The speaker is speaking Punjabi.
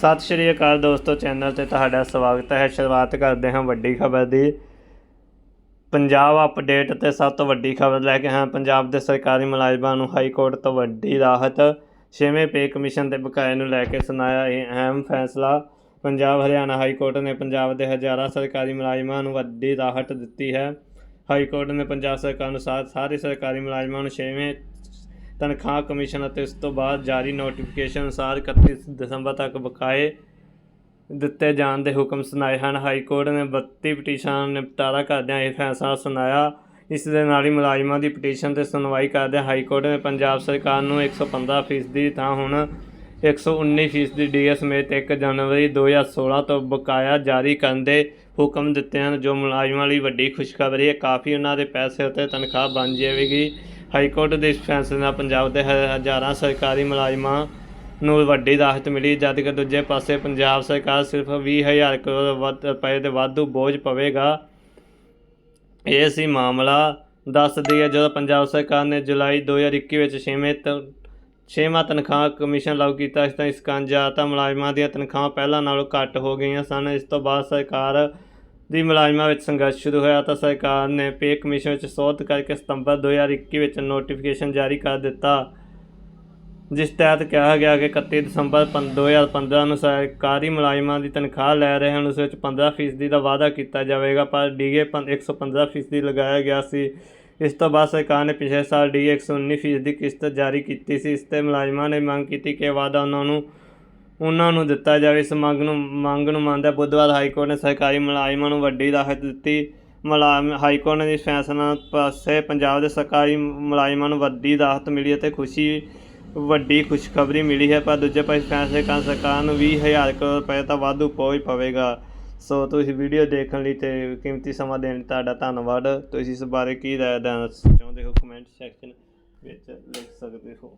ਸਤਿ ਸ਼੍ਰੀ ਅਕਾਲ ਦੋਸਤੋ, ਚੈਨਲ ਤੇ ਤੁਹਾਡਾ ਸਵਾਗਤ ਹੈ। ਸ਼ੁਰੂਆਤ ਕਰਦੇ ਹਾਂ ਵੱਡੀ ਖਬਰ ਦੀ। ਪੰਜਾਬ ਅਪਡੇਟ ਤੇ ਸਭ ਤੋਂ ਵੱਡੀ ਖਬਰ ਲੈ ਕੇ ਹਾਂ। ਪੰਜਾਬ ਦੇ ਸਰਕਾਰੀ ਮੁਲਾਜ਼ਮਾਂ ਨੂੰ ਹਾਈ ਕੋਰਟ ਤੋਂ ਵੱਡੀ ਰਾਹਤ। ਛੇਵੇਂ ਪੇ ਕਮਿਸ਼ਨ ਦੇ ਬਕਾਏ ਨੂੰ ਲੈ ਕੇ ਸੁਣਾਇਆ ਇਹ ਅਹਿਮ ਫੈਸਲਾ। ਪੰਜਾਬ, ਹਰਿਆਣਾ ਹਾਈ ਕੋਰਟ ਨੇ ਪੰਜਾਬ ਦੇ ਹਜ਼ਾਰਾਂ ਸਰਕਾਰੀ ਮੁਲਾਜ਼ਮਾਂ ਨੂੰ ਵੱਡੀ ਰਾਹਤ ਦਿੱਤੀ ਹੈ। ਹਾਈ ਕੋਰਟ ਨੇ ਪੰਜਾਬ ਸਰਕਾਰ ਅਨੁਸਾਰ ਸਾਰੇ ਸਰਕਾਰੀ ਮੁਲਾਜ਼ਮਾਂ ਨੂੰ ਛੇਵੇਂ ਤਨਖਾਹ ਕਮਿਸ਼ਨ ਅਤੇ ਉਸ ਤੋਂ ਬਾਅਦ ਜਾਰੀ ਨੋਟੀਫਿਕੇਸ਼ਨ ਅਨੁਸਾਰ 31 ਦਸੰਬਰ ਤੱਕ ਬਕਾਏ ਦਿੱਤੇ ਜਾਣ ਦੇ ਹੁਕਮ ਸੁਣਾਏ ਹਨ। ਹਾਈ ਕੋਰਟ ਨੇ 32 ਪਟੀਸ਼ਨਾਂ ਨੂੰ ਨਿਪਟਾਰਾ ਕਰਦਿਆਂ ਇਹ ਫੈਸਲਾ ਸੁਣਾਇਆ। ਇਸ ਦੇ ਨਾਲ ਹੀ ਮੁਲਾਜ਼ਮਾਂ ਦੀ ਪਟੀਸ਼ਨ ਤੇ ਸੁਣਵਾਈ ਕਰਦਿਆਂ ਹਾਈ ਕੋਰਟ ਨੇ ਪੰਜਾਬ ਸਰਕਾਰ ਨੂੰ 115 ਫੀਸਦੀ ਥਾਂ ਹੁਣ 119 ਫੀਸਦੀ ਡੀਐਸ ਸਮੇਤ 1 ਜਨਵਰੀ 2016 ਤੋਂ ਬਕਾਇਆ ਜਾਰੀ ਕਰਨ ਦੇ ਹੁਕਮ ਦਿੱਤੇ ਹਨ, ਜੋ ਮੁਲਾਜ਼ਮਾਂ ਲਈ ਵੱਡੀ ਖੁਸ਼ਖਬਰੀ ਹੈ। ਕਾਫੀ ਉਹਨਾਂ ਦੇ ਪੈਸੇ ਅਤੇ ਤਨਖਾਹ ਬਣ ਜਾਵੇਗੀ। ਹਾਈ ਕੋਰਟ ਦੇ ਇਸ ਫੈਸਲੇ ਨਾਲ ਪੰਜਾਬ ਦੇ ਹ- ਹਜ਼ਾਰਾਂ ਸਰਕਾਰੀ ਮੁਲਾਜ਼ਮਾਂ ਨੂੰ ਵੱਡੀ ਰਾਹਤ ਮਿਲੀ, ਜਦ ਕਿ ਦੂਜੇ ਪਾਸੇ ਪੰਜਾਬ ਸਰਕਾਰ ਸਿਰਫ 20000 ਕਰੋੜ ਵੱਧ, ਰੁਪਏ ਦੇ ਵਾਧੂ ਬੋਝ ਪਵੇਗਾ। ਇਹ ਸੀ ਮਾਮਲਾ। ਦੱਸਦੀ ਹੈ, ਜਦੋਂ ਪੰਜਾਬ ਸਰਕਾਰ ਨੇ ਜੁਲਾਈ 2021 ਵਿੱਚ ਛੇਵੇਂ ਤ, ਛੇਵਾਂ ਤਨਖਾਹ ਕਮਿਸ਼ਨ ਲਾਗੂ ਕੀਤਾ ਇਸ ਤਾਂ ਇਸ ਕਾਰਨ ਜ਼ਿਆਦਾਤਰ ਮੁਲਾਜ਼ਮਾਂ ਦੀਆਂ ਤਨਖਾਹਾਂ ਪਹਿਲਾਂ ਨਾਲੋਂ ਘੱਟ ਹੋ ਗਈਆਂ ਸਨ। ਇਸ ਤੋਂ ਬਾਅਦ ਸਰਕਾਰ ਦੀ ਮੁਲਾਜ਼ਮਾਂ ਵਿੱਚ ਸੰਘਰਸ਼ ਸ਼ੁਰੂ ਹੋਇਆ ਤਾਂ ਸਰਕਾਰ ਨੇ ਪੇ ਕਮਿਸ਼ਨ ਵਿੱਚ ਸੋਧ ਕਰਕੇ ਸਤੰਬਰ 2021 ਵਿੱਚ ਨੋਟੀਫਿਕੇਸ਼ਨ ਜਾਰੀ ਕਰ ਦਿੱਤਾ, ਜਿਸ ਤਹਿਤ ਕਿਹਾ ਗਿਆ ਕਿ 31 ਦਸੰਬਰ ਪੰ- 2015 ਨੂੰ ਸਰਕਾਰੀ ਮੁਲਾਜ਼ਮਾਂ ਦੀ ਤਨਖਾਹ ਲੈ ਰਹੇ ਹਨ, ਉਸ ਵਿੱਚ 15% ਫੀਸਦੀ ਦਾ ਵਾਅਦਾ ਕੀਤਾ ਜਾਵੇਗਾ, ਪਰ ਡੀਏ 115% ਫੀਸਦੀ ਲਗਾਇਆ ਗਿਆ ਸੀ। ਇਸ ਤੋਂ ਬਾਅਦ ਸਰਕਾਰ ਨੇ ਪਿਛਲੇ ਸਾਲ ਡੀਏ 119% ਫੀਸਦੀ ਕਿਸ਼ਤ ਜਾਰੀ ਕੀਤੀ ਸੀ, ਇਸ ਤੇ ਮੁਲਾਜ਼ਮਾਂ ਨੇ ਮੰਗ ਕੀਤੀ ਕਿ ਵਾਅਦਾ ਉਹਨਾਂ ਨੂੰ ਉਹਨਾਂ ਨੂੰ ਦਿੱਤਾ ਜਾਵੇ। ਇਸ ਮੰਗ ਨੂੰ ਮੰਗ ਨੂੰ ਮੰਨਦਿਆਂ ਬੁੱਧਵਾਰ ਹਾਈ ਕੋਰਟ ਨੇ ਸਰਕਾਰੀ ਮੁਲਾਜ਼ਮਾਂ ਨੂੰ ਵੱਡੀ ਰਾਹਤ ਦਿੱਤੀ। ਮੁਲਾਜ਼ਮ, ਹਾਈ ਕੋਰਟ ਨੇ ਇਸ ਫੈਸਲਾ ਪਾਸੇ ਪੰਜਾਬ ਦੇ ਸਰਕਾਰੀ ਮੁਲਾਜ਼ਮਾਂ ਨੂੰ ਵੱਡੀ ਰਾਹਤ ਮਿਲੀ ਅਤੇ ਖੁਸ਼ੀ, ਵੱਡੀ ਖੁਸ਼ਖਬਰੀ ਮਿਲੀ ਹੈ, ਪਰ ਦੂਜੇ ਪਾਸੇ ਫੈਸਲੇ ਕਾਰਨ ਸਰਕਾਰ ਨੂੰ 20000 ਕਰੋੜ ਰੁਪਏ ਤਾਂ ਵਾਧੂ ਪਹੁੰਚ ਪਵੇਗਾ। ਸੋ ਤੁਸੀਂ ਵੀਡੀਓ ਦੇਖਣ ਲਈ ਤੇ ਕੀਮਤੀ ਸਮਾਂ ਦੇਣ ਲਈ ਤੁਹਾਡਾ ਧੰਨਵਾਦ। ਤੁਸੀਂ ਇਸ ਬਾਰੇ ਕੀ ਰਾਏ ਦੇਣਾ ਚਾਹੁੰਦੇ ਹੋ ਕਮੈਂਟ ਸੈਕਸ਼ਨ ਵਿੱਚ ਲਿਖ ਸਕਦੇ ਹੋ।